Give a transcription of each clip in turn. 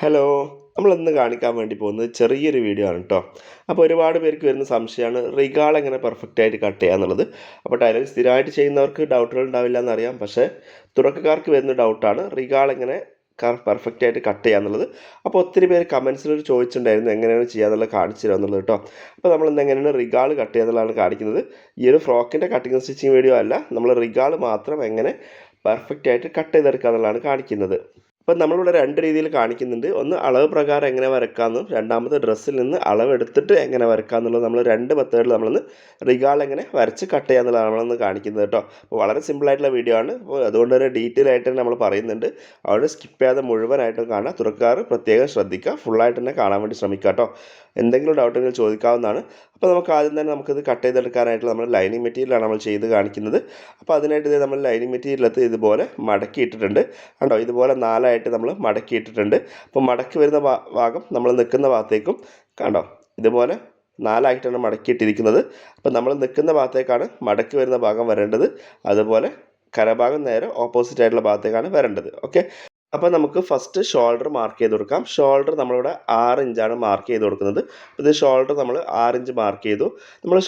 Hello നമ്മൾ ഇന്ന് കാണിക്കാൻ വേണ്ടി പോകുന്നത് ചെറിയൊരു വീഡിയോ ആണ് കേട്ടോ അപ്പോൾ ഒരുപാട് പേർക്ക് വരുന്ന സംശയമാണ് റിഗാൾ എങ്ങനെ പെർഫെക്റ്റ് ആയിട്ട് കട്ട് ചെയ്യുക എന്നുള്ളത്. അപ്പോൾ ടൈലർ സ്ഥിരമായിട്ട് ചെയ്യുന്നവർക്ക് ഡൗട്ടുകൾ ഉണ്ടാവില്ല എന്നറിയാം. പക്ഷേ തുടക്കക്കാർക്ക് വരുന്ന ഡൗട്ടാണ് റിഗാൾ എങ്ങനെ പെർഫെക്റ്റ് ആയിട്ട് കട്ട് ചെയ്യുക എന്നുള്ളത്. അപ്പോൾ ഒത്തിരി പേര് കമൻസിൽ ചോദിച്ചിട്ടുണ്ടായിരുന്നു എങ്ങനെയാണ് ചെയ്യാന്നുള്ളത് കാണിച്ചു തരാം എന്നുള്ളത് കേട്ടോ അപ്പോൾ നമ്മൾ ഇന്ന് എങ്ങനെയാണ് റിഗാൾ കട്ട് ചെയ്യുക എന്നുള്ളതാണ് കാണിക്കുന്നത്. ഈ ഒരു ഫ്രോക്കിന്റെ കട്ടിങ് സ്റ്റിച്ചിങ് വീഡിയോ അല്ല നമ്മൾ റിഗാൾ മാത്രം എങ്ങനെ പെർഫെക്റ്റ് ആയിട്ട് കട്ട് ചെയ്തെടുക്കുക എന്നുള്ളതാണ് കാണിക്കുന്നത്. അപ്പം നമ്മളിവിടെ രണ്ട് രീതിയിൽ കാണിക്കുന്നുണ്ട്. ഒന്ന് അളവ് പ്രകാരം എങ്ങനെ വരക്കാമെന്നും രണ്ടാമത് ഡ്രസ്സിൽ നിന്ന് അളവെടുത്തിട്ട് എങ്ങനെ വരക്കാമെന്നുള്ളത് നമ്മൾ രണ്ട് മെത്തേഡിൽ നമ്മളൊന്ന് റിഗാൾ എങ്ങനെ വരച്ച് കട്ട് ചെയ്യാന്നുള്ളതാണ് നമ്മളൊന്ന് കാണിക്കുന്നത് കേട്ടോ. അപ്പോൾ വളരെ സിമ്പിളായിട്ടുള്ള വീഡിയോ ആണ്. അപ്പോൾ അതുകൊണ്ട് തന്നെ ഡീറ്റെയിൽ ആയിട്ട് നമ്മൾ പറയുന്നുണ്ട്. അതുകൊണ്ട് സ്കിപ്പ് ചെയ്യാതെ മുഴുവനായിട്ടും കാണാം തുറക്കാറ് പ്രത്യേകം ശ്രദ്ധിക്കുക. ഫുള്ളായിട്ട് തന്നെ കാണാൻ വേണ്ടി ശ്രമിക്കുക കേട്ടോ. എന്തെങ്കിലും ഡൗട്ടുകൾ ചോദിക്കാവുന്നതാണ്. അപ്പോൾ നമുക്ക് ആദ്യം തന്നെ നമുക്കിത് കട്ട് ചെയ്തെടുക്കാനായിട്ട് നമ്മൾ ലൈനിങ് മെറ്റീരിയലാണ് നമ്മൾ ചെയ്ത് കാണിക്കുന്നത്. അപ്പോൾ അതിനായിട്ട് ഇത് നമ്മൾ ലൈനിങ് മെറ്റീരിയലത്ത് ഇതുപോലെ മടക്കി ഇട്ടിട്ടുണ്ട് കണ്ടോ? ഇതുപോലെ നാലായിട്ട് നമ്മൾ മടക്കിയിട്ടിട്ടുണ്ട്. അപ്പോൾ മടക്കി വരുന്ന ഭാഗം നമ്മൾ നിൽക്കുന്ന ഭാഗത്തേക്കും കണ്ടോ? ഇതുപോലെ നാലായിട്ടാണ് മടക്കിയിട്ടിരിക്കുന്നത്. അപ്പോൾ നമ്മൾ നിൽക്കുന്ന ഭാഗത്തേക്കാണ് മടക്കി വരുന്ന ഭാഗം വരേണ്ടത്. അതുപോലെ കരഭാഗം നേരെ ഓപ്പോസിറ്റ് ആയിട്ടുള്ള ഭാഗത്തേക്കാണ് വരേണ്ടത്. ഓക്കെ അപ്പോൾ നമുക്ക് ഫസ്റ്റ് ഷോൾഡർ മാർക്ക് ചെയ്ത് കൊടുക്കാം. ഷോൾഡർ നമ്മളിവിടെ ആറ് ഇഞ്ചാണ് മാർക്ക് ചെയ്ത് കൊടുക്കുന്നത്. ഇത് ഷോൾഡർ നമ്മൾ ആറ് ഇഞ്ച് മാർക്ക് ചെയ്തു. നമ്മൾ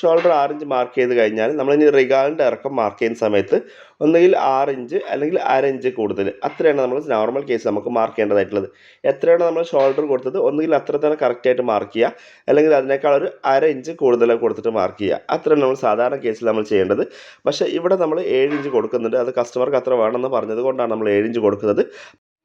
ഷോൾഡർ ആറ് ഇഞ്ച് മാർക്ക് ചെയ്ത് കഴിഞ്ഞാൽ നമ്മളിനി റിഗാളിന്റെ ഇറക്കം മാർക്ക് ചെയ്യുന്ന സമയത്ത് ഒന്നുകിൽ ആറ് ഇഞ്ച് അല്ലെങ്കിൽ അര ഇഞ്ച് കൂടുതൽ. അത്രയാണ് നമ്മൾ നോർമൽ കേസ് നമുക്ക് മാർക്ക് ചെയ്യേണ്ടതായിട്ടുള്ളത്. എത്രയാണ് നമ്മൾ ഷോൾഡർ കൊടുത്തത് ഒന്നുകിൽ അത്ര തന്നെ കറക്റ്റായിട്ട് മാർക്ക് ചെയ്യുക. അല്ലെങ്കിൽ അതിനേക്കാൾ ഒരു അര ഇഞ്ച് കൂടുതൽ കൊടുത്തിട്ട് മാർക്ക് ചെയ്യുക. അത്രയാണ് നമ്മൾ സാധാരണ കേസിൽ നമ്മൾ ചെയ്യേണ്ടത്. പക്ഷേ ഇവിടെ നമ്മൾ ഏഴ് ഇഞ്ച് കൊടുക്കുന്നുണ്ട്. അത് കസ്റ്റമർക്ക് അത്ര വേണമെന്ന് പറഞ്ഞത് കൊണ്ടാണ് നമ്മൾ ഏഴ് ഇഞ്ച് കൊടുക്കുന്നത്.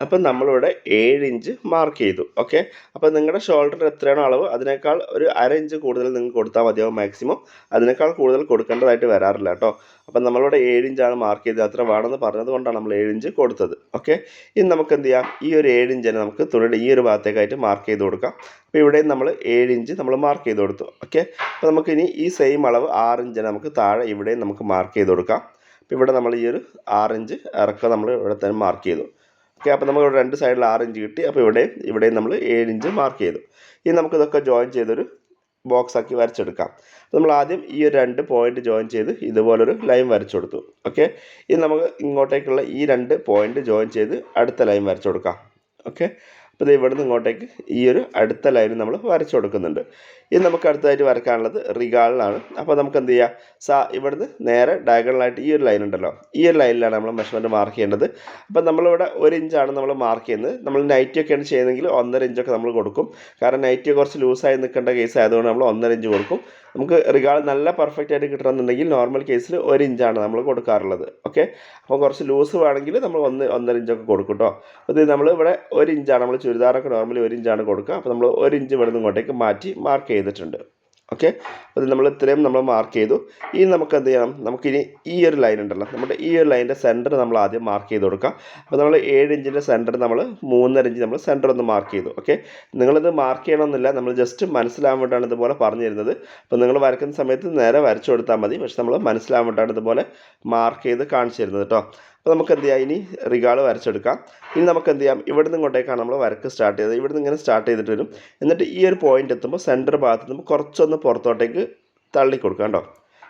അപ്പം നമ്മളിവിടെ ഏഴ് ഇഞ്ച് മാർക്ക് ചെയ്തു ഓക്കെ അപ്പോൾ നിങ്ങളുടെ ഷോൾഡർ എത്രയാണോ അളവ് അതിനേക്കാൾ ഒരു അര ഇഞ്ച് കൂടുതൽ നിങ്ങൾക്ക് കൊടുത്താൽ മതിയാവും മാക്സിമം അതിനേക്കാൾ കൂടുതൽ കൊടുക്കേണ്ടതായിട്ട് വരാറില്ല കേട്ടോ. അപ്പം നമ്മളിവിടെ ഏഴ് ഇഞ്ചാണ് മാർക്ക് ചെയ്തത് അത്ര വേണമെന്ന് പറഞ്ഞത് കൊണ്ടാണ് നമ്മൾ ഏഴ് ഇഞ്ച് കൊടുത്തത് ഓക്കെ ഇനി നമുക്ക് എന്ത് ചെയ്യാം? ഈ ഒരു ഏഴ് ഇഞ്ചിനെ നമുക്ക് തുണിയുടെ ഈ ഒരു ഭാഗത്തേക്കായിട്ട് മാർക്ക് ചെയ്ത് കൊടുക്കാം. അപ്പോൾ ഇവിടെയും നമ്മൾ ഏഴ് ഇഞ്ച് നമ്മൾ മാർക്ക് ചെയ്ത് കൊടുത്തു ഓക്കെ അപ്പോൾ നമുക്കിനി ഈ സെയിം അളവ് ആറ് ഇഞ്ചിനെ നമുക്ക് താഴെ ഇവിടെയും നമുക്ക് മാർക്ക് ചെയ്ത് കൊടുക്കാം. അപ്പോൾ ഇവിടെ നമ്മൾ ഈ ഒരു ആറ് ഇഞ്ച് ഇറക്കം നമ്മൾ ഇവിടെ തന്നെ മാർക്ക് ചെയ്തു. ഓക്കെ അപ്പോൾ നമുക്ക് ഇവിടെ രണ്ട് സൈഡിൽ ആറ് ഇഞ്ച് കിട്ടി. അപ്പോൾ ഇവിടെ ഇവിടെ നമ്മൾ ഏഴ് ഇഞ്ച് മാർക്ക് ചെയ്തു. ഇനി നമുക്കിതൊക്കെ ജോയിൻ ചെയ്തൊരു ബോക്സ് ആക്കി വരച്ചെടുക്കാം. നമ്മൾ ആദ്യം ഈ ഒരു രണ്ട് പോയിന്റ് ജോയിൻ ചെയ്ത് ഇതുപോലൊരു ലൈൻ വരച്ചു കൊടുത്തു. ഓക്കെ ഇനി നമുക്ക് ഇങ്ങോട്ടേക്കുള്ള ഈ രണ്ട് പോയിന്റ് ജോയിൻ ചെയ്ത് അടുത്ത ലൈൻ വരച്ചു കൊടുക്കാം. ഓക്കെ അപ്പോൾ ഇവിടെ നിന്ന് ഇങ്ങോട്ടേക്ക് ഈ ഒരു അടുത്ത ലൈൻ നമ്മൾ വരച്ചു കൊടുക്കുന്നുണ്ട്. ഇനി നമുക്ക് അടുത്തതായിട്ട് വരക്കാനുള്ളത് റിഗാളിലാണ്. അപ്പോൾ നമുക്ക് എന്ത് ചെയ്യാം? സാ ഇവിടുന്ന് നേരെ ഡയഗണലായിട്ട് ഈ ഒരു ലൈൻ ഉണ്ടല്ലോ. ഈ ഒരു ലൈനിലാണ് നമ്മൾ മെഷർമെന്റ് മാർക്ക് ചെയ്യേണ്ടത്. അപ്പോൾ നമ്മളിവിടെ ഒരു ഇഞ്ചാണ് നമ്മൾ മാർക്ക് ചെയ്യുന്നത്. നമ്മൾ നൈറ്റി ഒക്കെയാണ് ചെയ്യുന്നതെങ്കിൽ ഒന്നര ഇഞ്ചൊക്കെ നമ്മൾ കൊടുക്കും. കാരണം നൈറ്റി കുറച്ച് ലൂസായി നിൽക്കേണ്ട കേസ് ആയതുകൊണ്ട് നമ്മൾ ഒന്നര ഇഞ്ച് കൊടുക്കും. നമുക്ക് റിഗാൾ നല്ല പെർഫെക്റ്റ് ആയിട്ട് കിട്ടണമെന്നുണ്ടെങ്കിൽ നോർമൽ കേസിൽ ഒരു ഇഞ്ചാണ് നമ്മൾ കൊടുക്കാറുള്ളത്. ഓക്കെ അപ്പോൾ കുറച്ച് ലൂസ് വേണമെങ്കിൽ നമ്മൾ ഒന്ന് ഒന്നര ഇഞ്ചൊക്കെ കൊടുക്കും കേട്ടോ അത് നമ്മൾ ഇവിടെ ഒരു ഇഞ്ചാണ് നമ്മൾ ചുരിദാറൊക്കെ നോർമലി ഒരു ഇഞ്ചാണ് കൊടുക്കുക. അപ്പോൾ നമ്മൾ ഒരു ഇഞ്ച് ഇവിടെ നിന്ന് ഇങ്ങോട്ടേക്ക് മാറ്റി മാർക്ക് ചെയ്തിട്ടുണ്ട്. ഓക്കെ അത് നമ്മൾ ഇത്രയും നമ്മൾ മാർക്ക് ചെയ്തു. ഇനി നമുക്ക് എന്ത് ചെയ്യണം? നമുക്കിനി ഈ ഒരു ലൈൻ ഉണ്ടല്ലോ. നമ്മുടെ ഈ ഒരു ലൈനിന്റെ സെന്റർ നമ്മൾ ആദ്യം മാർക്ക് ചെയ്ത് കൊടുക്കാം. അപ്പോൾ നമ്മൾ ഏഴ് ഇഞ്ചിന്റെ സെന്റർ നമ്മൾ മൂന്നര ഇഞ്ച് നമ്മൾ സെന്റർ ഒന്ന് മാർക്ക് ചെയ്തു. ഓക്കെ നിങ്ങളിത് മാർക്ക് ചെയ്യണമെന്നില്ല. നമ്മൾ ജസ്റ്റ് മനസ്സിലാവാൻ വേണ്ടിയാണ് ഇതുപോലെ പറഞ്ഞു തരുന്നത് അപ്പോൾ നിങ്ങൾ വരയ്ക്കുന്ന സമയത്ത് നേരെ വരച്ചു കൊടുത്താൽ മതി. പക്ഷെ നമ്മൾ മനസ്സിലാവാൻ വേണ്ടിയാണ് ഇതുപോലെ മാർക്ക് ചെയ്ത് കാണിച്ചു തരുന്നത് കേട്ടോ. അപ്പോൾ നമുക്ക് എന്ത് ചെയ്യാം ഇനി റിഗാൾ വരച്ചെടുക്കാം. ഇനി നമുക്ക് എന്ത് ചെയ്യാം ഇവിടെ നിന്ന് ഇങ്ങോട്ടേക്കാണ് നമ്മൾ വരക്ക് സ്റ്റാർട്ട് ചെയ്തത്. ഇവിടെ നിന്ന് ഇങ്ങനെ സ്റ്റാർട്ട് ചെയ്തിട്ട് വരും. എന്നിട്ട് ഈ ഒരു പോയിന്റ് എത്തുമ്പോൾ സെന്റർ ഭാഗത്ത് നിന്ന് കുറച്ചൊന്ന് പുറത്തോട്ടേക്ക് തള്ളി കൊടുക്കാം കേട്ടോ.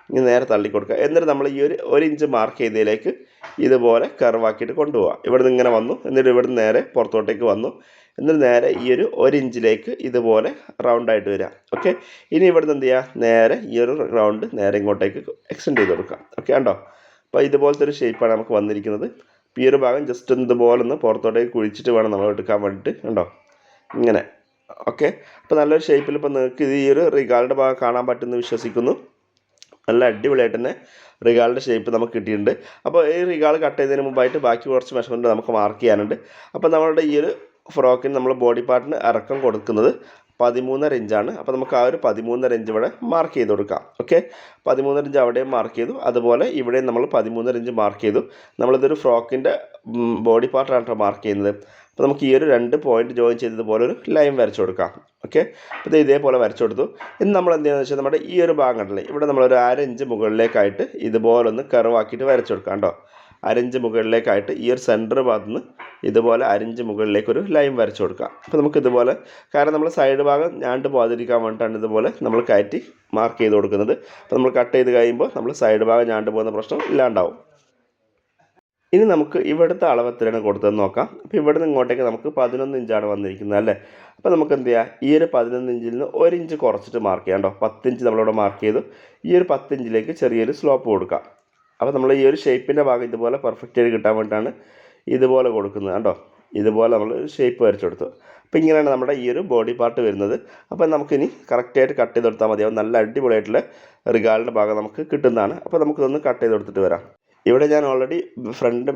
ഇനി നേരെ തള്ളി കൊടുക്കുക എന്നിട്ട് നമ്മൾ ഈ ഒരു ഒരു ഇഞ്ച് മാർക്ക് ചെയ്തതിലേക്ക് ഇതുപോലെ കർവാക്കിയിട്ട് കൊണ്ടുപോകാം ഇവിടെ നിന്ന് ഇങ്ങനെ വന്നു. എന്നിട്ട് ഇവിടെ നിന്ന് നേരെ പുറത്തോട്ടേക്ക് വന്നു. എന്നിട്ട് നേരെ ഈ ഒരു ഒരു ഇഞ്ചിലേക്ക് ഇതുപോലെ റൗണ്ടായിട്ട് വരിക ഓക്കെ ഇനി ഇവിടെ നിന്ന് എന്ത് ചെയ്യുക നേരെ ഈ ഒരു റൗണ്ട് നേരെ ഇങ്ങോട്ടേക്ക് എക്സ്റ്റെൻഡ് ചെയ്ത് കൊടുക്കാം. ഓക്കെ ഉണ്ടോ അപ്പോൾ ഇതുപോലത്തെ ഒരു ഷേപ്പാണ് നമുക്ക് വന്നിരിക്കുന്നത്. ഈ ഒരു ഭാഗം ജസ്റ്റ് ഒന്ന് ഇതുപോലെ ഒന്ന് പുറത്തോട്ടേക്ക് കുഴിച്ചിട്ട് വേണം നമ്മൾ എടുക്കാൻ വേണ്ടിയിട്ട് കണ്ടോ? ഇങ്ങനെ. ഓക്കെ അപ്പോൾ നല്ലൊരു ഷേപ്പിൽ ഇപ്പോൾ നിങ്ങൾക്ക് ഇത് ഈ ഒരു റിഗാളിന്റെ ഭാഗം കാണാൻ പറ്റുമെന്ന് വിശ്വസിക്കുന്നു. നല്ല അടിപൊളിയായിട്ട് തന്നെ റിഗാളിന്റെ ഷേപ്പ് നമുക്ക് കിട്ടിയിട്ടുണ്ട്. അപ്പോൾ ഈ റിഗാൾ കട്ട് ചെയ്തതിന് മുമ്പായിട്ട് ബാക്കി കുറച്ച് മെഷർമെന്റ് നമുക്ക് മാർക്ക് ചെയ്യാനുണ്ട്. അപ്പോൾ നമ്മളുടെ ഈ ഒരു ഫ്രോക്കിന് നമ്മൾ ബോഡി പാർട്ടിന് ഇറക്കം കൊടുക്കുന്നത് പതിമൂന്നര ഇഞ്ചാണ്. അപ്പോൾ നമുക്ക് ആ ഒരു പതിമൂന്നര ഇഞ്ച് ഇവിടെ മാർക്ക് ചെയ്ത് കൊടുക്കാം. ഓക്കെ പതിമൂന്നര ഇഞ്ച് അവിടെയും മാർക്ക് ചെയ്തു. അതുപോലെ ഇവിടെയും നമ്മൾ പതിമൂന്നര ഇഞ്ച് മാർക്ക് ചെയ്തു. നമ്മളിതൊരു ഫ്രോക്കിന്റെ ബോഡി പാർട്ടാണ് മാർക്ക് ചെയ്യുന്നത്. അപ്പോൾ നമുക്ക് ഈ ഒരു രണ്ട് പോയിന്റ് ജോയിൻ ചെയ്തതുപോലെ ഒരു ലൈൻ വരച്ചു കൊടുക്കാം. ഓക്കെ അപ്പോൾ ഇത് ഇതേപോലെ വരച്ചു കൊടുത്തു. ഇനി നമ്മൾ എന്ത് ചെയ്യുന്നത് വെച്ചാൽ നമ്മുടെ ഈ ഒരു ഭാഗം കണ്ടല്ലേ? ഇവിടെ നമ്മളൊരു അര ഇഞ്ച് മുകളിലേക്കായിട്ട് ഇതുപോലൊന്ന് കർവാക്കിയിട്ട് വരച്ചു കൊടുക്കാം കേട്ടോ അരഞ്ച് മുകളിലേക്കായിട്ട് ഈ ഒരു സെന്റർ ഭാഗത്ത് നിന്ന് ഇതുപോലെ അരഞ്ച് മുകളിലേക്ക് ഒരു ലൈൻ വരച്ചു കൊടുക്കാം. അപ്പോൾ നമുക്ക് ഇതുപോലെ കാരണം നമ്മൾ സൈഡ് ഭാഗം ഞാണ്ട് പോകാതിരിക്കാൻ വേണ്ടിയിട്ടാണ് ഇതുപോലെ നമ്മൾ കയറ്റി മാർക്ക് ചെയ്ത് കൊടുക്കുന്നത്. അപ്പോൾ നമ്മൾ കട്ട് ചെയ്ത് കഴിയുമ്പോൾ നമ്മൾ സൈഡ് ഭാഗം ഞാണ്ട് പോകുന്ന പ്രശ്നം ഇല്ലാണ്ടാവും. ഇനി നമുക്ക് ഇവിടുത്തെ അളവ് എത്രയാണ് കൊടുത്തതെന്ന് നോക്കാം. അപ്പോൾ ഇവിടെ നിന്ന് ഇങ്ങോട്ടേക്ക് നമുക്ക് പതിനൊന്ന് ഇഞ്ചാണ് വന്നിരിക്കുന്നത് അല്ലേ? അപ്പോൾ നമുക്ക് എന്ത് ചെയ്യാം? ഈ ഒരു പതിനൊന്ന് ഇഞ്ചിൽ നിന്ന് ഒരു ഇഞ്ച് കുറച്ചിട്ട് മാർക്ക് ചെയ്യാം കേട്ടോ. പത്തിഞ്ച് നമ്മളിവിടെ മാർക്ക് ചെയ്തു. ഈ ഒരു പത്തിഞ്ചിലേക്ക് ചെറിയൊരു സ്ലോപ്പ് കൊടുക്കാം. അപ്പോൾ നമ്മൾ ഈ ഒരു ഷേപ്പിന്റെ ഭാഗം ഇതുപോലെ പെർഫെക്റ്റ് ആയിട്ട് കിട്ടാൻ വേണ്ടിയിട്ടാണ് ഇതുപോലെ കൊടുക്കുന്നത് കണ്ടോ? ഇതുപോലെ നമ്മൾ ഷേപ്പ് വരച്ചു കൊടുത്തു. അപ്പോൾ ഇങ്ങനെയാണ് നമ്മുടെ ഈ ഒരു ബോഡി പാർട്ട് വരുന്നത്. അപ്പോൾ നമുക്കിനി കറക്റ്റായിട്ട് കട്ട് ചെയ്ത് കൊടുത്താൽ മതിയാവും നല്ല അടിപൊളിയായിട്ടുള്ള റിഗാളിന്റെ ഭാഗം നമുക്ക് കിട്ടുന്നതാണ്. അപ്പോൾ നമുക്കിതൊന്ന് കട്ട് ചെയ്ത് കൊടുത്തിട്ട് വരാം. ഇവിടെ ഞാൻ ഓൾറെഡി ഫ്രണ്ട്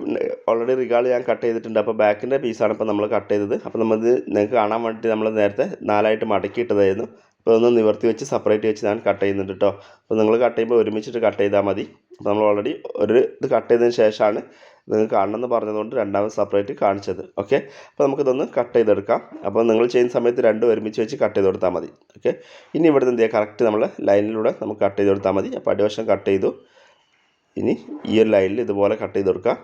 ഓൾറെഡി റിഗാൾ ഞാൻ കട്ട് ചെയ്തിട്ടുണ്ട്. അപ്പോൾ ബാക്കിന്റെ പീസാണ് ഇപ്പോൾ നമ്മൾ കട്ട് ചെയ്തത്. അപ്പോൾ നമ്മൾ നിങ്ങൾക്ക് കാണാൻ വേണ്ടിയിട്ട് നമ്മൾ നേരത്തെ നാലായിട്ട് മടക്കിയിട്ടതായിരുന്നു അപ്പോൾ ഒന്ന് നിവർത്തി വെച്ച് സെപ്പറേറ്റ് വെച്ച് ഞാൻ കട്ട് ചെയ്യുന്നുണ്ട് കേട്ടോ അപ്പോൾ നിങ്ങൾ കട്ട് ചെയ്യുമ്പോൾ ഒരുമിച്ചിട്ട് കട്ട് ചെയ്താൽ മതി. അപ്പോൾ നമ്മൾ ഓൾറെഡി ഒരു ഇത് കട്ട് ചെയ്തതിന് ശേഷമാണ് നിങ്ങൾക്ക് കാണണമെന്ന് പറഞ്ഞതുകൊണ്ട് രണ്ടാമത് സെപ്പറേറ്റ് കാണിച്ചത്. ഓക്കെ അപ്പോൾ നമുക്കിതൊന്ന് കട്ട് ചെയ്തെടുക്കാം. അപ്പോൾ നിങ്ങൾ ചെയ്യുന്ന സമയത്ത് രണ്ടും ഒരുമിച്ച് വെച്ച് കട്ട് ചെയ്ത് കൊടുത്താൽ മതി. ഓക്കെ ഇനി ഇവിടെ നിന്ന് എന്ത് കറക്റ്റ് നമ്മൾ ലൈനിലൂടെ നമുക്ക് കട്ട് ചെയ്ത് കൊടുത്താൽ മതി. അപ്പോൾ അടിവശം കട്ട് ചെയ്തു. ഇനി ഈ ഒരു ലൈനിൽ ഇതുപോലെ കട്ട് ചെയ്ത് കൊടുക്കുക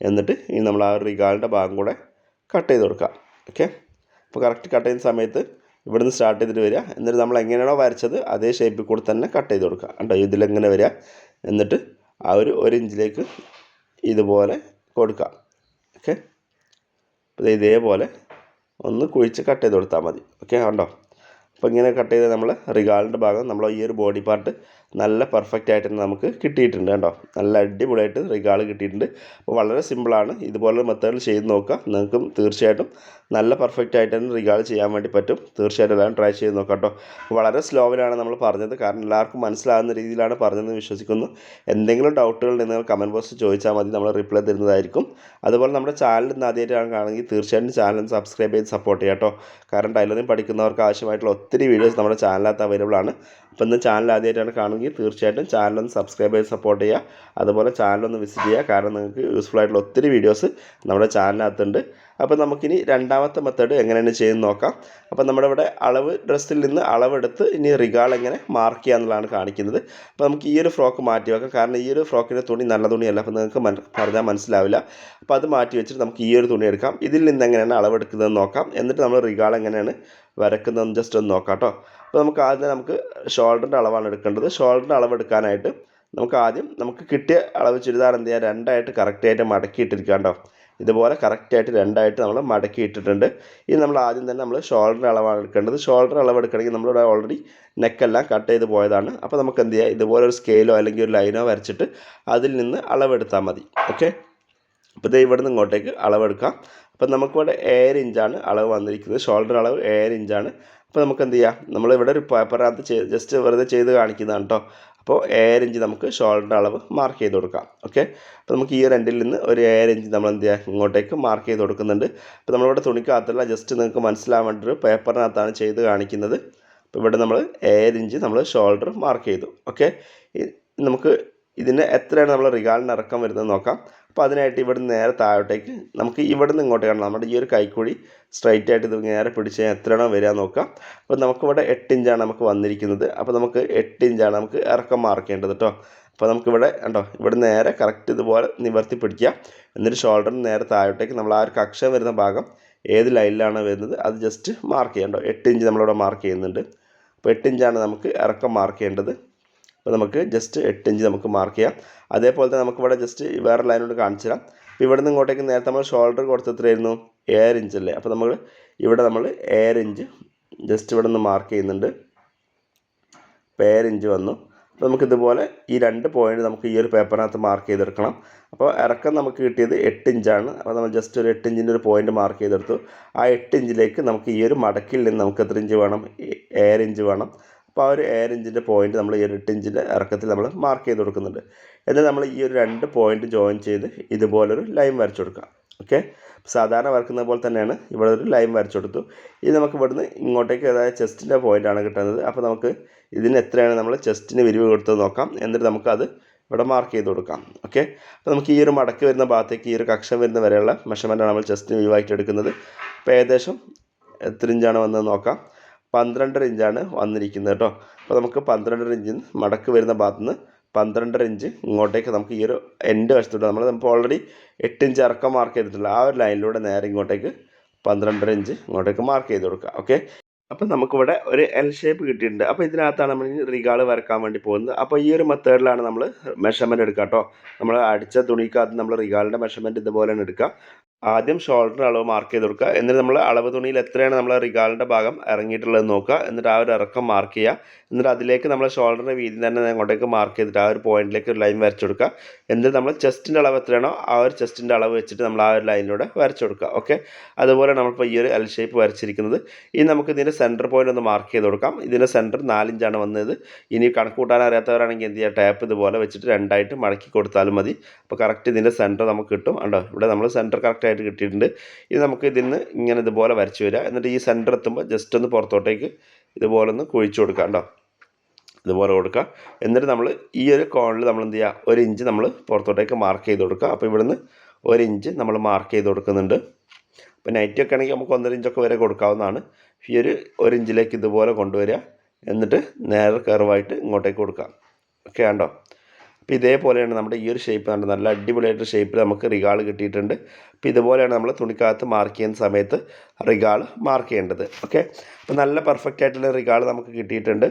എന്നിട്ട് ഇനി നമ്മൾ ആ റിഗാളിന്റെ ഭാഗം കൂടെ കട്ട് ചെയ്ത് കൊടുക്കുക ഓക്കെ അപ്പോൾ കറക്റ്റ് കട്ട് ചെയ്യുന്ന സമയത്ത് ഇവിടുന്ന് സ്റ്റാർട്ട് ചെയ്തിട്ട് വരിക. എന്നിട്ട് നമ്മൾ എങ്ങനെയാണോ വരച്ചത് അതേ ഷേപ്പിൽ കൂടെ തന്നെ കട്ട് ചെയ്ത് കൊടുക്കുക. കേട്ടോ ഇതിലെങ്ങനെ വരിക? എന്നിട്ട് ആ ഒരു ഒരു ഇഞ്ചിലേക്ക് ഇതുപോലെ കൊടുക്കുക. ഓക്കെ അപ്പോൾ ഇതേപോലെ ഒന്ന് കുഴിച്ച് കട്ട് ചെയ്ത് കൊടുത്താൽ മതി. ഓക്കെ കണ്ടോ? അപ്പോൾ ഇങ്ങനെ കട്ട് ചെയ്ത് നമ്മൾ റിഗാളിന്റെ ഭാഗം നമ്മൾ ഈ ഒരു ബോഡി പാർട്ട് നല്ല പെർഫെക്റ്റ് ആയിട്ട് തന്നെ നമുക്ക് കിട്ടിയിട്ടുണ്ട് കേട്ടോ. നല്ല അടിപൊളിയായിട്ട് റിഗാൾ കിട്ടിയിട്ടുണ്ട്. അപ്പോൾ വളരെ സിമ്പിളാണ് ഇതുപോലെ മെത്തേഡിൽ ചെയ്ത് നോക്കുക. നിങ്ങൾക്കും തീർച്ചയായിട്ടും നല്ല പെർഫെക്റ്റ് ആയിട്ട് തന്നെ റിഗാൾ ചെയ്യാൻ വേണ്ടി പറ്റും. തീർച്ചയായിട്ടും എല്ലാവരും ട്രൈ ചെയ്ത് നോക്കാം കേട്ടോ. വളരെ സ്ലോവിലാണ് നമ്മൾ പറഞ്ഞത്. കാരണം എല്ലാവർക്കും മനസ്സിലാകുന്ന രീതിയിലാണ് പറഞ്ഞതെന്ന് വിശ്വസിക്കുന്നു. എന്തെങ്കിലും ഡൗട്ടുകൾ നിങ്ങൾ കമന്റ് ബോക്സിൽ ചോദിച്ചാൽ മതി. നമ്മൾ റിപ്ലൈ തരുന്നതായിരിക്കും. അതുപോലെ നമ്മുടെ ചാനൽ ഇന്ന് ആദ്യമായിട്ടാണ് കാണുമെങ്കിൽ തീർച്ചയായിട്ടും ചാനൽ സബ്സ്ക്രൈബ് ചെയ്ത് സപ്പോർട്ട് ചെയ്യാം കേട്ടോ. കാരണം ടൈലറിംഗ് പഠിക്കുന്നവർക്ക് ആവശ്യമായിട്ടുള്ള ഒത്തിരി വീഡിയോസ് നമ്മുടെ ചാനലിനകത്ത് അവൈലബിൾ ആണ്. അപ്പോൾ ഇന്ന് ചാനൽ ആദ്യമായിട്ടാണ് കാണുമെങ്കിൽ തീർച്ചയായിട്ടും ചാനലൊന്ന് സബ്സ്ക്രൈബ് ചെയ്ത് സപ്പോർട്ട് ചെയ്യുക. അതുപോലെ ചാനലൊന്ന് വിസിറ്റ് ചെയ്യുക. കാരണം നിങ്ങൾക്ക് യൂസ്ഫുൾ ആയിട്ടുള്ള ഒത്തിരി വീഡിയോസ് നമ്മുടെ ചാനലിനകത്തുണ്ട് അപ്പോൾ നമുക്കിനി രണ്ടാമത്തെ മെത്തേഡ് എങ്ങനെയാണ് ചെയ്യുന്നത് നോക്കാം. അപ്പോൾ നമ്മുടെ ഇവിടെ അളവ് ഡ്രസ്സിൽ നിന്ന് അളവെടുത്ത് ഇനി റിഗാൾ എങ്ങനെ മാർക്ക് ചെയ്യുക എന്നുള്ളതാണ് കാണിക്കുന്നത്. അപ്പോൾ നമുക്ക് ഈ ഒരു ഫ്രോക്ക് മാറ്റി വെക്കാം. കാരണം ഈ ഒരു ഫ്രോക്കിന്റെ തുണി നല്ല തുണിയല്ല. അപ്പോൾ നിങ്ങൾക്ക് പറഞ്ഞാൽ മനസ്സിലാവില്ല. അപ്പോൾ അത് മാറ്റി വെച്ചിട്ട് നമുക്ക് ഈ ഒരു തുണി എടുക്കാം. ഇതിൽ നിന്ന് എങ്ങനെയാണ് അളവെടുക്കുന്നതെന്ന് നോക്കാം. എന്നിട്ട് നമ്മൾ റിഗാൾ എങ്ങനെയാണ് വരക്കുന്നതെന്ന് ജസ്റ്റ് ഒന്ന് നോക്കാം കേട്ടോ അപ്പോൾ നമുക്ക് ആദ്യം നമുക്ക് ഷോൾഡറിന്റെ അളവാണ് എടുക്കേണ്ടത്. ഷോൾഡറിന്റെ അളവ് എടുക്കാനായിട്ട് നമുക്ക് ആദ്യം നമുക്ക് കിട്ടിയ അളവ് ചുരിദാർ എന്ത് ചെയ്യുക രണ്ടായിട്ട് കറക്റ്റായിട്ട് മടക്കിയിട്ടിരിക്കുക കേട്ടോ ഇതുപോലെ കറക്റ്റായിട്ട് രണ്ടായിട്ട് നമ്മൾ മടക്കി ഇട്ടിട്ടുണ്ട്. ഇനി നമ്മൾ ആദ്യം തന്നെ നമ്മൾ ഷോൾഡർ അളവാണ് എടുക്കേണ്ടത്. ഷോൾഡർ അളവ് എടുക്കണമെങ്കിൽ നമ്മളിവിടെ ഓൾറെഡി നെക്കെല്ലാം കട്ട് ചെയ്ത് പോയതാണ്. അപ്പോൾ നമുക്ക് എന്ത് ചെയ്യാം? ഇതുപോലെ ഒരു സ്കെയിലോ അല്ലെങ്കിൽ ഒരു ലൈനോ വരച്ചിട്ട് അതിൽ നിന്ന് അളവെടുത്താൽ മതി. ഓക്കെ അപ്പോൾ ഇത് ഇവിടെ നിന്ന് ഇങ്ങോട്ടേക്ക് അളവെടുക്കാം. അപ്പോൾ നമുക്കിവിടെ ഏഴ് ഇഞ്ചാണ് അളവ് വന്നിരിക്കുന്നത്. ഷോൾഡർ അളവ് ഏഴ് ഇഞ്ചാണ് അപ്പോൾ നമുക്ക് എന്ത് ചെയ്യാം നമ്മളിവിടെ ഒരു പേപ്പറിനകത്ത് ജസ്റ്റ് വെറുതെ ചെയ്ത് കാണിക്കുന്നതാണ് കേട്ടോ അപ്പോൾ ഏഴ് ഇഞ്ച് നമുക്ക് ഷോൾഡറിന്റെ അളവ് മാർക്ക് ചെയ്ത് കൊടുക്കാം. ഓക്കെ അപ്പോൾ നമുക്ക് ഈ എൻഡിൽ നിന്ന് ഒരു ഏഴ് ഇഞ്ച് നമ്മൾ എന്ത് ചെയ്യുക ഇങ്ങോട്ടേക്ക് മാർക്ക് ചെയ്ത് കൊടുക്കുന്നുണ്ട്. അപ്പോൾ നമ്മളിവിടെ തുണിക്കകത്തല്ല ജസ്റ്റ് നിങ്ങൾക്ക് മനസ്സിലാൻ വേണ്ടി ഒരു പേപ്പറിനകത്താണ് ചെയ്ത് കാണിക്കുന്നത്. അപ്പോൾ ഇവിടെ നമ്മൾ ഏഴ് ഇഞ്ച് നമ്മൾ ഷോൾഡർ മാർക്ക് ചെയ്തു. ഓക്കെ നമുക്ക് ഇതിന് എത്രയാണ് നമ്മൾ റിഗാളിന്റെ ഇറക്കം വരുന്നത് നോക്കാം. അപ്പോൾ അതിനായിട്ട് ഇവിടെ നേരെ താഴോട്ടേക്ക് നമുക്ക് ഇവിടെ നിന്ന് ഇങ്ങോട്ട് കാണാം. നമ്മുടെ ഈ ഒരു കൈക്കുഴി സ്ട്രൈറ്റ് ആയിട്ട് ഇത് നേരെ പിടിച്ച് എത്രയാണോ വരിക നോക്കാം. അപ്പോൾ നമുക്കിവിടെ എട്ട് ഇഞ്ചാണ് നമുക്ക് വന്നിരിക്കുന്നത്. അപ്പോൾ നമുക്ക് എട്ട് ഇഞ്ചാണ് നമുക്ക് ഇറക്കം മാർക്ക് ചെയ്യേണ്ടത് കേട്ടോ അപ്പോൾ നമുക്കിവിടെ ഉണ്ടോ ഇവിടെ നേരെ കറക്റ്റ് ഇതുപോലെ നിവർത്തി പിടിക്കുക. എന്നിട്ട് ഷോൾഡറിന് നേരെ താഴോട്ടേക്ക് നമ്മൾ ആ ഒരു കക്ഷം വരുന്ന ഭാഗം ഏത് ലൈനിലാണ് വരുന്നത് അത് ജസ്റ്റ് മാർക്ക് ചെയ്യണ്ടോ എട്ട് ഇഞ്ച് നമ്മളിവിടെ മാർക്ക് ചെയ്യുന്നുണ്ട്. അപ്പോൾ എട്ട് ഇഞ്ചാണ് നമുക്ക് ഇറക്കം മാർക്ക് ചെയ്യേണ്ടത്. അപ്പോൾ നമുക്ക് ജസ്റ്റ് എട്ട് ഇഞ്ച് നമുക്ക് മാർക്ക് ചെയ്യാം. അതേപോലെ തന്നെ നമുക്കിവിടെ ജസ്റ്റ് വേറെ ലൈനോട് കാണിച്ചു തരാം. അപ്പോൾ ഇവിടെ നിന്ന് ഇങ്ങോട്ടേക്ക് നേരത്തെ നമ്മൾ ഷോൾഡർ കൊടുത്ത് എത്രയായിരുന്നു ഏഴ് ഇഞ്ച് അല്ലേ? അപ്പോൾ നമ്മൾ ഇവിടെ നമ്മൾ എയർ ഇഞ്ച് ജസ്റ്റ് ഇവിടെ നിന്ന് മാർക്ക് ചെയ്യുന്നുണ്ട്. അപ്പോൾ ഇഞ്ച് വന്നു. അപ്പോൾ നമുക്കിതുപോലെ ഈ രണ്ട് പോയിന്റ് നമുക്ക് ഈ ഒരു പേപ്പറിനകത്ത് മാർക്ക് ചെയ്തെടുക്കണം. അപ്പോൾ ഇറക്കം നമുക്ക് കിട്ടിയത് എട്ട് ഇഞ്ചാണ് അപ്പോൾ നമ്മൾ ജസ്റ്റ് ഒരു എട്ട് ഇഞ്ചിന്റെ ഒരു പോയിന്റ് മാർക്ക് ചെയ്തെടുത്തു. ആ എട്ട് ഇഞ്ചിലേക്ക് നമുക്ക് ഈ ഒരു മടക്കിൽ നിന്ന് നമുക്ക് എത്ര ഇഞ്ച് വേണം? എയർ ഇഞ്ച് വേണം. അപ്പോൾ ആ ഒരു ഏഴ് ഇഞ്ചിന്റെ പോയിന്റ് നമ്മൾ ഈ എട്ട് ഇഞ്ചിന്റെ ഇറക്കത്തിൽ നമ്മൾ മാർക്ക് ചെയ്ത് കൊടുക്കുന്നുണ്ട്. എന്നിട്ട് നമ്മൾ ഈ ഒരു രണ്ട് പോയിന്റ് ജോയിൻ ചെയ്ത് ഇതുപോലൊരു ലൈൻ വരച്ചു കൊടുക്കുക. ഓക്കെ സാധാരണ വരക്കുന്ന പോലെ തന്നെയാണ് ഇവിടെ ഒരു ലൈൻ വരച്ചു കൊടുത്തു. ഇത് നമുക്ക് ഇവിടുന്ന് ഇങ്ങോട്ടേക്ക് അതായത് ചെസ്റ്റിന്റെ പോയിന്റാണ് കിട്ടുന്നത്. അപ്പോൾ നമുക്ക് ഇതിന് എത്രയാണ് നമ്മൾ ചെസ്റ്റിന് വിരിവ് കൊടുത്തത് നോക്കാം. എന്നിട്ട് നമുക്കത് ഇവിടെ മാർക്ക് ചെയ്ത് കൊടുക്കാം. ഓക്കെ അപ്പോൾ നമുക്ക് ഈ ഒരു മടക്ക് വരുന്ന ഭാഗത്തേക്ക് ഈ ഒരു കക്ഷം വരുന്ന വരെയുള്ള മെഷർമെന്റാണ് നമ്മൾ ചെസ്റ്റിന് വിരിവായിട്ട് എടുക്കുന്നത്. അപ്പോൾ ഏകദേശം എത്ര ഇഞ്ചാണ് വന്നത് നോക്കാം. പന്ത്രണ്ടര ഇഞ്ചാണ് വന്നിരിക്കുന്നത് കേട്ടോ. അപ്പോൾ നമുക്ക് പന്ത്രണ്ടര ഇഞ്ചിൽ മടക്ക് വരുന്ന ഭാഗത്തു നിന്ന് പന്ത്രണ്ടര ഇഞ്ച് ഇങ്ങോട്ടേക്ക് നമുക്ക് ഈ ഒരു എൻഡ് വശത്തോട്ട് നമ്മൾ നമുക്ക് ഓൾറെഡി എട്ട് ഇഞ്ച് ഇറക്കം മാർക്ക് ചെയ്തിട്ടുള്ള ആ ഒരു ലൈനിലൂടെ നേരെ ഇങ്ങോട്ടേക്ക് പന്ത്രണ്ടര ഇഞ്ച് ഇങ്ങോട്ടേക്ക് മാർക്ക് ചെയ്ത് കൊടുക്കുക. ഓക്കെ അപ്പം നമുക്കിവിടെ ഒരു എൽ ഷേപ്പ് കിട്ടിയിട്ടുണ്ട്. അപ്പോൾ ഇതിനകത്താണ് നമ്മൾ റിഗാൾ വരക്കാൻ വേണ്ടി പോകുന്നത്. അപ്പോൾ ഈ ഒരു മെത്തേഡിലാണ് നമ്മൾ മെഷർമെന്റ് എടുക്കുക കേട്ടോ. നമ്മൾ അടിച്ച തുണിക്കകത്ത് നമ്മൾ റിഗാളിന്റെ മെഷർമെന്റ് ഇതുപോലെയാണ് എടുക്കുക. ആദ്യം ഷോൾഡർ അളവ് മാർക്ക് ചെയ്ത് കൊടുക്കുക. എന്നിട്ട് നമ്മൾ അളവ് തുണിയിൽ എത്രയാണ് നമ്മൾ റിഗാളിന്റെ ഭാഗം ഇറങ്ങിയിട്ടുള്ളത് നോക്കുക. എന്നിട്ട് ആ ഒരു ഇറക്കം മാർക്ക് ചെയ്യുക. എന്നിട്ട് അതിലേക്ക് നമ്മൾ ഷോൾഡറിന്റെ വീതി തന്നെ അങ്ങോട്ടേക്ക് മാർക്ക് ചെയ്തിട്ട് ആ ഒരു പോയിന്റിലേക്ക് ഒരു ലൈൻ വരച്ചു കൊടുക്കുക. എന്നിട്ട് നമ്മൾ ചെസ്റ്റിന്റെ അളവ് എത്രയാണോ ആ ഒരു ചെസ്റ്റിന്റെ അളവ് വെച്ചിട്ട് നമ്മൾ ആ ഒരു ലൈനിലൂടെ വരച്ചു കൊടുക്കുക ഓക്കെ അതുപോലെ നമ്മളിപ്പോൾ ഈ ഒരു എൽ ഷേപ്പ് വരച്ചിരിക്കുന്നത്. ഇനി നമുക്ക് ഇതിന്റെ സെന്റർ പോയിന്റ് ഒന്ന് മാർക്ക് ചെയ്ത് കൊടുക്കാം. ഇതിന്റെ സെന്റർ നാലിഞ്ചാണ് വന്നത്. ഇനി കണക്ക് കൂട്ടാൻ അറിയാത്തവരാണെങ്കിൽ എന്ത് ചെയ്യുക? ടാപ്പ് ഇതുപോലെ വെച്ചിട്ട് രണ്ടായിട്ട് മടക്കി കൊടുത്താലും മതി. അപ്പോൾ കറക്റ്റ് ഇതിന്റെ സെന്റർ നമുക്ക് കിട്ടും. കണ്ടോ? ഇവിടെ നമ്മൾ സെന്റർ കറക്റ്റായിട്ട് കിട്ടിയിട്ടുണ്ട്. ഇനി നമുക്ക് ഇതിന് ഇങ്ങനെ ഇതുപോലെ വരച്ചു വരിക. എന്നിട്ട് ഈ സെന്റർ എത്തുമ്പോൾ ജസ്റ്റ് ഒന്ന് പുറത്തോട്ടേക്ക് ഇതുപോലെ ഒന്ന് കുഴിച്ചു കൊടുക്കാം കണ്ടോ? ഇതുപോലെ കൊടുക്കുക. എന്നിട്ട് നമ്മൾ ഈ ഒരു കോണിൽ നമ്മൾ എന്ത് ചെയ്യുക? ഒരു ഇഞ്ച് നമ്മൾ പുറത്തോട്ടേക്ക് മാർക്ക് ചെയ്ത് കൊടുക്കുക. അപ്പോൾ ഇവിടുന്ന് ഒരു ഇഞ്ച് നമ്മൾ മാർക്ക് ചെയ്ത് കൊടുക്കുന്നുണ്ട്. അപ്പോൾ നൈറ്റി ഒക്കെ ആണെങ്കിൽ നമുക്ക് ഒന്നര ഇഞ്ചൊക്കെ വരെ കൊടുക്കാവുന്നതാണ്. ഈ ഒരു ഒരു ഇഞ്ചിലേക്ക് ഇതുപോലെ കൊണ്ടുവരിക. എന്നിട്ട് നേരെ കർവായിട്ട് ഇങ്ങോട്ടേക്ക് കൊടുക്കുക. ഓക്കെ ആണ്ടോ അപ്പോൾ ഇതേപോലെയാണ് നമ്മുടെ ഈ ഒരു ഷേപ്പ് കണ്ടത് നല്ല അടിപൊളിയായിട്ട് ഷേപ്പിൽ നമുക്ക് റിഗാൾ കിട്ടിയിട്ടുണ്ട്. അപ്പോൾ ഇതുപോലെയാണ് നമ്മൾ തുണിക്കകത്ത് മാർക്ക് ചെയ്യുന്ന സമയത്ത് റിഗാൾ മാർക്ക് ചെയ്യേണ്ടത്. ഓക്കെ അപ്പോൾ നല്ല പെർഫെക്റ്റ് ആയിട്ടുള്ള റിഗാൾ നമുക്ക് കിട്ടിയിട്ടുണ്ട്.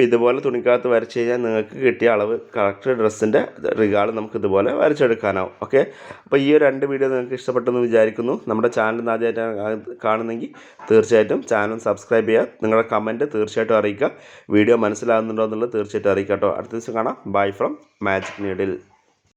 അപ്പോൾ ഇതുപോലെ തുണിക്കകത്ത് വരച്ച് കഴിഞ്ഞാൽ നിങ്ങൾക്ക് കിട്ടിയ അളവ് കറക്റ്റ് ഡ്രസ്സിന്റെ റിഗാൾ നമുക്ക് ഇതുപോലെ വരച്ചെടുക്കാനാവും. ഓക്കെ അപ്പോൾ ഈ ഒരു രണ്ട് വീഡിയോ നിങ്ങൾക്ക് ഇഷ്ടപ്പെട്ടെന്ന് വിചാരിക്കുന്നു. നമ്മുടെ ചാനൽ ആദ്യമായിട്ടാണ് കാണുന്നെങ്കിൽ തീർച്ചയായിട്ടും ചാനൽ സബ്സ്ക്രൈബ് ചെയ്യുക. നിങ്ങളുടെ കമന്റ് തീർച്ചയായിട്ടും അറിയിക്കുക. വീഡിയോ മനസ്സിലാകുന്നുണ്ടോ എന്നുള്ളത് തീർച്ചയായിട്ടും അറിയിക്കാം കേട്ടോ. അടുത്ത ദിവസം കാണാം. Bye from magic needle